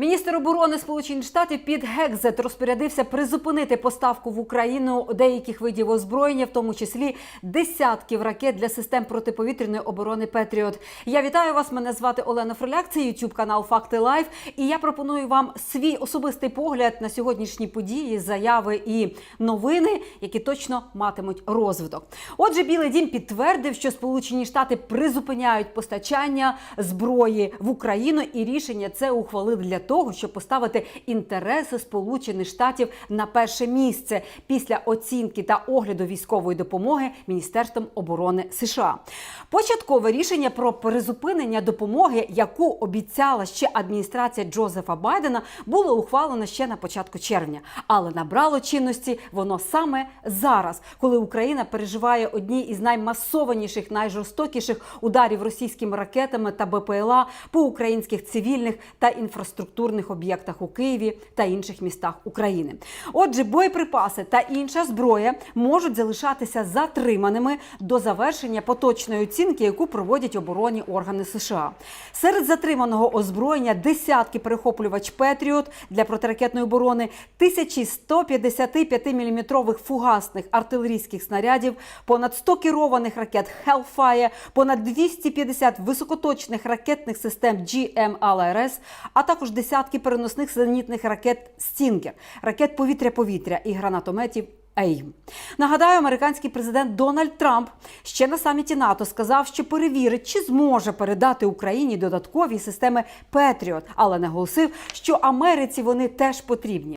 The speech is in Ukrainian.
Міністр оборони Сполучених Штатів Піт Гекзет розпорядився призупинити поставку в Україну деяких видів озброєння, в тому числі десятків ракет для систем протиповітряної оборони Петріот. Я вітаю вас. Мене звати Олена Фроляк. Це YouTube канал Факти Лайф. І я пропоную вам свій особистий погляд на сьогоднішні події, заяви і новини, які точно матимуть розвиток. Отже, Білий Дім підтвердив, що Сполучені Штати призупиняють постачання зброї в Україну, і рішення це ухвалив для того, щоб поставити інтереси Сполучених Штатів на перше місце після оцінки та огляду військової допомоги Міністерством оборони США. Початкове рішення про призупинення допомоги, яку обіцяла ще адміністрація Джозефа Байдена, було ухвалено ще на початку червня, але набрало чинності воно саме зараз, коли Україна переживає одні із наймасованіших, найжорстокіших ударів російськими ракетами та БПЛА по українських цивільних та інфраструктурних об'єктах у Києві та інших містах України. Отже, боєприпаси та інша зброя можуть залишатися затриманими до завершення поточної оцінки, яку проводять оборонні органи США. Серед затриманого озброєння десятки перехоплювач Петріот для протиракетної оборони, тисячі 155-мм фугасних артилерійських снарядів, понад 100 керованих ракет Hellfire, понад 250 високоточних ракетних систем GMLRS, а також десятки переносних зенітних ракет Стінгер, ракет повітря-повітря і гранатометів ЕЙМ. Нагадаю, американський президент Дональд Трамп ще на саміті НАТО сказав, що перевірить, чи зможе передати Україні додаткові системи Петріот, але наголосив, що Америці вони теж потрібні.